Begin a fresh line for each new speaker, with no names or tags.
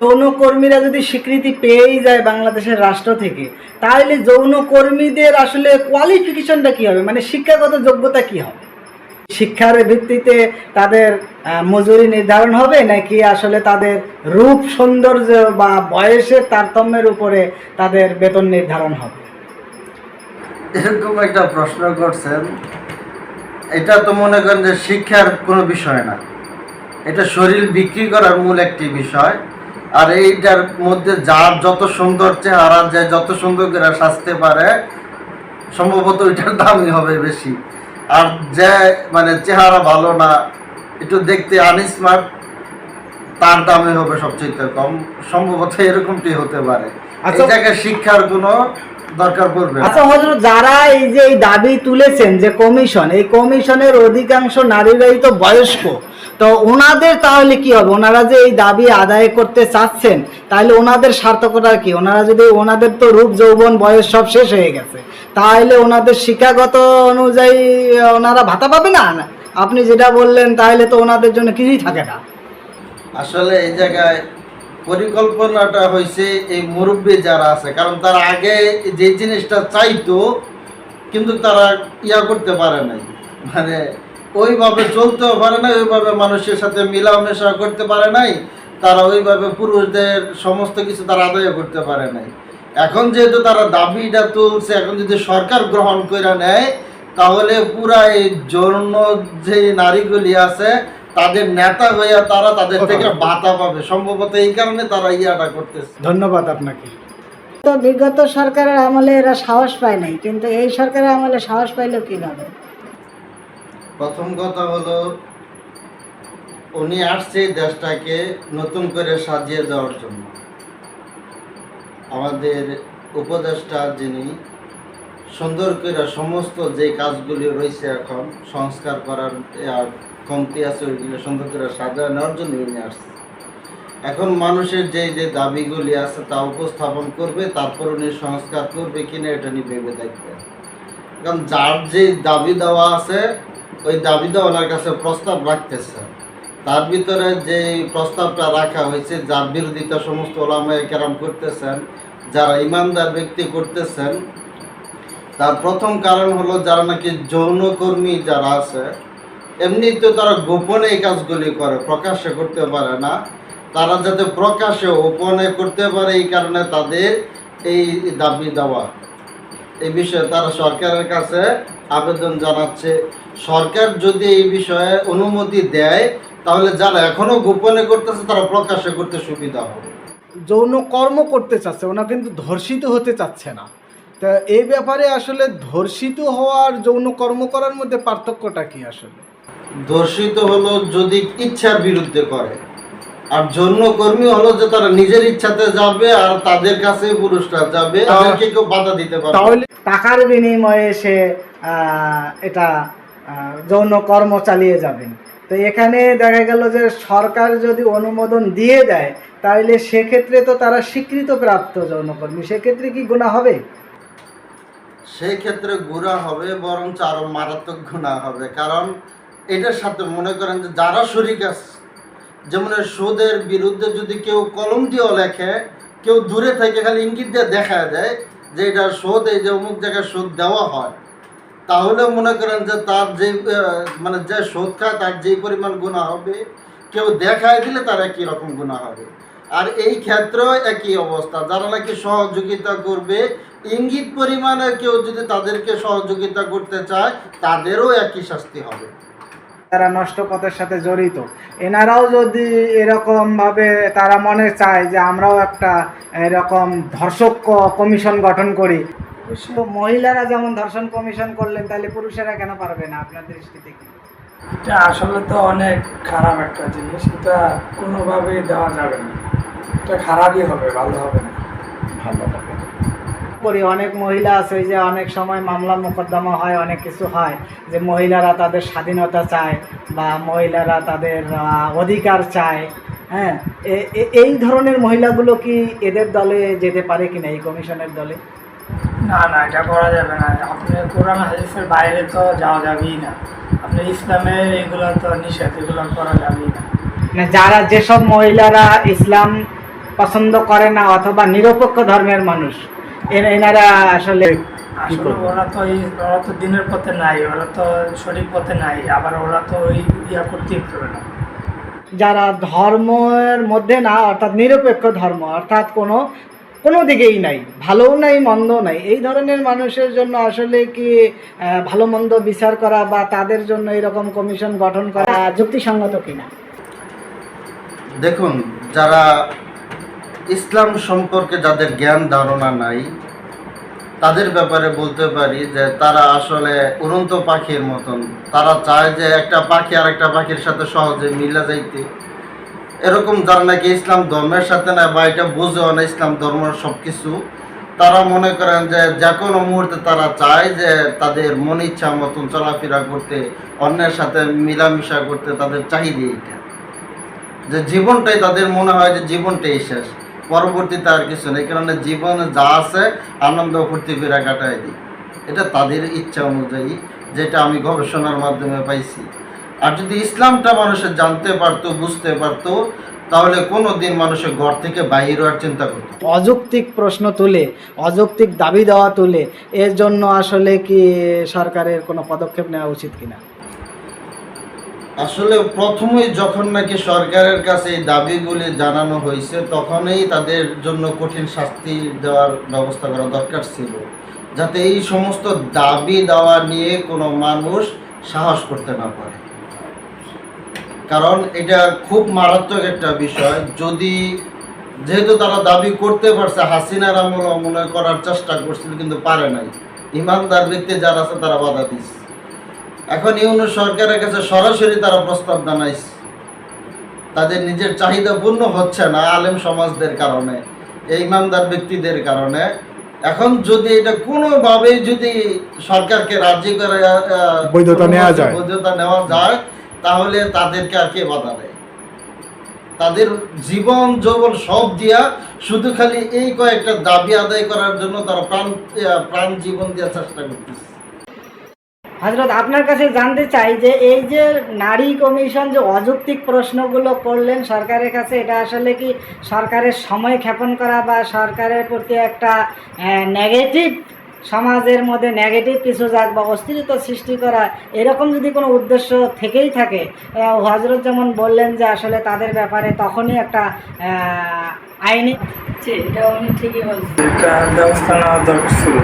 যৌনকর্মীরা যদি স্বীকৃতি পেয়েই যায় বাংলাদেশের রাষ্ট্র থেকে, তাহলে যৌনকর্মীদের আসলে কোয়ালিফিকেশনটা কি হবে? মানে শিক্ষাগত যোগ্যতা কি হবে? শিক্ষার ভিত্তিতে তাদের মজুরি নির্ধারণ হবে নাকি আসলে তাদের রূপ, সৌন্দর্য বা বয়সের তারতম্যের উপরে তাদের বেতন নির্ধারণ হবে?
এরকম একটা প্রশ্ন করছেন। এটা তো মনে করেন যে শিক্ষার কোনো বিষয় না। এটা শরীর বিক্রি করার মূল একটি বিষয়। আর এইটার মধ্যে যার যত সুন্দর চেহারা যে যত সুন্দর করে সাজতে পারে সম্ভবত ওইটার দামই হবে বেশি। আর যে মানে চেহারা ভালো না একটু দেখতে আনস্মার্ট তার দামে হবে সবচেয়ে কম। সম্ভবত এরকমটি হতে পারে।
আচ্ছা।
শিক্ষার কোনো দরকার পড়বে
আচ্ছা হজরত যারা এই যে এই দাবি তুলেছেন যে কমিশন এই কমিশনের অধিকাংশ নারীরাই তো বয়স্ক। তো ওনাদের তাহলে কি হবে? ওনারা যে এই দাবি আদায় করতে চাচ্ছেন, তাহলে ওনাদের সার্থকতা কি? ওনারা যদি, ওনাদের তো রূপ, যৌবন, বয়স সব শেষ হয়ে গেছে। তাহলে ওনাদের শিক্ষাগত অনুযায়ী, ওনারা ভাতা পাবে না? আপনি যেটা বললেন, তাহলে তো ওনাদের জন্য কিছুই থাকে না।
আসলে এই জায়গায় পরিকল্পনাটা হয়েছে এই মুরব্বী যারা আছে, কারণ তারা আগে যে জিনিসটা চাইতো, কিন্তু তারা ইয়া করতে পারে নাই। মানে ওইভাবে চলতেও পারে নাই ওইভাবে মানুষের সাথে মিলামেশা করতে পারে নাই তারা ওইভাবে পুরুষদের সমস্ত কিছু তারা আদায় করতে পারে নাই। এখন যেহেতু তারা দাবিটা তুলছে এখন যদি সরকার গ্রহণ করে নেয় তাহলে পুরা এই যৌন যে নারীগুলি আছে তাদের নেতা হইয়া তারা তাদের থেকে বাতা পাবে। সম্ভবত এই কারণে তারা ইয়াটা করতেছে।
ধন্যবাদ আপনাকে।
তো বিগত সরকারের আমলে এরা সাহস পায় নাই কিন্তু এই সরকারের আমলে সাহস পাইলো কীভাবে?
প্রথম কথা হলো, উনি আসছে দেশটাকে নতুন করে সাজিয়ে দেওয়ার জন্য। আমাদের উপদেষ্টা যিনি, সুন্দর করে সমস্ত যে কাজগুলি রয়েছে এখন, সংস্কার করার কমতি আছে, ওইগুলো সুন্দর করে সাজিয়ে নেওয়ার জন্য উনি আসছে। এখন মানুষের যে যে দাবিগুলি আছে তা উপস্থাপন করবে, তারপর উনি সংস্কার করবে কিনা এটা নিয়ে ভেবে দেখবে। কারণ যার যে দাবি দেওয়া আছে ওই দাবি দেওয়া ওনার কাছে প্রস্তাব রাখতেছে। তার ভিতরে যে প্রস্তাবটা রাখা হয়েছে, যার বিরোধিতা সমস্ত ওলামায় কেরাম করতেছেন, যারা ইমানদার ব্যক্তি করতেছেন, তার প্রথম কারণ হলো যারা নাকি যৌনকর্মী যারা আছে এমনি তো তারা গোপনে এই কাজগুলি করে, প্রকাশ্যে করতে পারে না। তারা যাতে প্রকাশ্যে গোপনে করতে পারে, এই কারণে তাদের এই দাবি দেওয়া। এই বিষয়ে তারা সরকারের কাছে আবেদন জানাচ্ছে। সরকার যদি এই বিষয়ে অনুমতি দেয় তাহলে যারা এখনও গোপনে করতেছে তারা প্রকাশ্যে করতে সুবিধা হবে।
যৌন কর্ম করতে চাচ্ছে ওনা কিন্তু ধর্ষিত হতে চাচ্ছে না। তা এই ব্যাপারে আসলে ধর্ষিত হওয়ার যৌন কর্ম করার মধ্যে পার্থক্যটা কি আসলে?
ধর্ষিত হলো যদি ইচ্ছার বিরুদ্ধে করে। আর জন্য কর্মী হলো যে তারা নিজের ইচ্ছাতে যাবে আর তাদের কাছে পুরুষরা যাবে তাদেরকে কেউ বাধা দিতে পারবে
তাহলে টাকার বিনিময়ে সে এটা যৌন কর্ম চালিয়ে যাবেন। তো এখানে দেখা গেল যে সরকার যদি অনুমোদন দিয়ে দেয় তাহলে সেক্ষেত্রে তো তারা স্বীকৃত প্রাপ্ত যৌনকর্মী। সেক্ষেত্রে কি গুণা হবে?
সেক্ষেত্রে গুণা হবে বরঞ্চ আরও মারাত্মক গুণা হবে। কারণ এটার সাথে মনে করেন যে যারা শরিক আছে যেমন সুদের বিরুদ্ধে যদি কেউ কলম দিয়েও লেখে, কেউ দূরে থেকে খালি ইঙ্গিত দিয়ে দেখা দেয় যে এটা সুদ, এই যে অমুক জায়গায় সুদ দেওয়া হয়। তাহলে মনে করেন যে তার যে মানে যে সুদ খায় তার যেই পরিমাণ গুণা হবে, কেউ দেখায় দিলে তার একই রকম গুণা হবে। আর এই ক্ষেত্রেও একই অবস্থা। যারা নাকি সহযোগিতা করবে, ইঙ্গিত পরিমাণে কেউ যদি তাদেরকে সহযোগিতা করতে চায়, তাদেরও একই শাস্তি হবে।
তারা নষ্ট পথের সাথে জড়িত। এনারাও যদি এরকম ভাবে তারা মনে চায় যে আমরাও একটা এরকম ধর্ষক কমিশন গঠন করি। তো মহিলারা যেমন ধর্ষণ কমিশন করলেন তাহলে পুরুষেরা কেন পারবে না আপনার দৃষ্টি থেকে
এটা আসলে তো অনেক খারাপ একটা জিনিস। এটা কোনোভাবেই দেওয়া যাবে না। এটা খারাপই হবে ভালো হবে না।
ভালো হবে। করি অনেক মহিলা আছে ওই যে অনেক সময় মামলা মোকদ্দমা হয় অনেক কিছু হয় যে মহিলারা তাদের স্বাধীনতা চায় বা মহিলারা তাদের অধিকার চায় হ্যাঁ? এই ধরনের মহিলাগুলো কি এদের দলে যেতে পারে কিনা এই কমিশনের দলে?
না না এটা করা যাবে না। আপনি কোরআন হাদিসের বাইরে তো যাওয়া যাবেই না। আপনি ইসলামের এগুলো তো নিষেধ এগুলো করা যাবেই না।
মানে যারা যেসব মহিলারা ইসলাম পছন্দ করে না অথবা নিরপেক্ষ ধর্মের মানুষ এনারা আসলে
ওরা তো এই ওরা তো দিনের পথে নাই ওরা তো সঠিক পথে নাই আবার ওরা তো ওই ইয়া করতেই পারবে না।
যারা ধর্মের মধ্যে না অর্থাৎ নিরপেক্ষ ধর্ম অর্থাৎ কোনো কোনো দিকেই নাই ভালোও নাই মন্দ নাই এই ধরনের মানুষের জন্য আসলে কি ভালো মন্দ বিচার করা বা তাদের জন্য এরকম কমিশন গঠন করা
যুক্তিসঙ্গত কিনা?
দেখুন যারা ইসলাম সম্পর্কে যাদের জ্ঞান ধারণা নাই, তাদের ব্যাপারে বলতে পারি যে তারা আসলে উড়ন্ত পাখির মতন। তারা চায় যে একটা পাখি আর একটা পাখির সাথে সহজে মিলা যাইতে। এরকম যারা নাকি ইসলাম ধর্মের সাথে না বা এটা বুঝেও না ইসলাম ধর্মের সব কিছু তারা মনে করেন যে যে কোনো মুহূর্তে তারা চায় যে তাদের মন ইচ্ছা মতন চলাফেরা করতে, অন্যের সাথে মিলামিশা করতে তাদের চাহিদা এটা যে জীবনটাই তাদের মনে হয় যে জীবনটাই শেষ। পরবর্তীতে আর কিছু নেই কারণ জীবনে যা আছে আনন্দ ফুর্তি ফিরা কাটায় দিই। এটা তাদের ইচ্ছা অনুযায়ী, যেটা আমি গবেষণার মাধ্যমে পাইছি। আর যদি ইসলামটা মানুষের জানতে পারতো, বুঝতে পারতো, তাহলে কোনো দিন মানুষের ঘর থেকে বাইরে হওয়ার চিন্তা করতো।
অযৌক্তিক প্রশ্ন তুলে, অযৌক্তিক দাবি দেওয়া তুলে, এর জন্য আসলে কি সরকারের কোনো পদক্ষেপ নেওয়া উচিত কিনা?
আসলে প্রথমেই যখন নাকি সরকারের কাছে এই দাবিগুলি জানানো হয়েছে, তখনই তাদের জন্য কঠিন শাস্তি দেওয়ার ব্যবস্থা করা দরকার ছিল। যাতে এই সমস্ত দাবি দেওয়া নিয়ে কোনো মানুষ সাহস করতে না পারে। কারণ এটা খুব মারাত্মক একটা বিষয়। যদি যেহেতু তারা দাবি করতে পারছে, হাসিনার আমল মনে করার চেষ্টা করছিল, কিন্তু পারে নাই। ইমানদার ব্যক্তি যারা আছে, তারা বাধা দিচ্ছে এখন ইউনু সরকারের কাছে সরাসরি তারা প্রস্তাব জানাইছে। তাদের নিজের চাহিদা পূর্ণ হচ্ছে না আলেম সমাজদের কারণে এই ইমানদার ব্যক্তিদের কারণে। এখন যদি এটা কোনোভাবেই যদি সরকারকে রাজি করে
বৈধতা নেওয়া যায়।
বৈধতা নেওয়া যায় তাহলে তাদেরকে আর কে বাধা দেয়? তাদের জীবন যৌবন সব দিয়া শুধু খালি এই কয়েকটা দাবি আদায় করার জন্য তারা প্রাণ প্রাণ জীবন দেওয়ার চেষ্টা করতেছে।
হজরত আপনার কাছে জানতে চাই যে এই যে নারী কমিশন যে অযৌক্তিক প্রশ্নগুলো করলেন সরকারের কাছে এটা আসলে কি সরকারের সময় ক্ষেপণ করা বা সরকারের প্রতি একটা নেগেটিভ সমাজের মধ্যে নেগেটিভ কিছু যাক বা অস্থিরতা সৃষ্টি করা এরকম যদি কোনো উদ্দেশ্য থেকেই থাকে হজরত যেমন বললেন যে আসলে তাদের ব্যাপারে তখনই একটা আইনি
এটা ব্যবস্থা নেওয়া দরকার ছিল।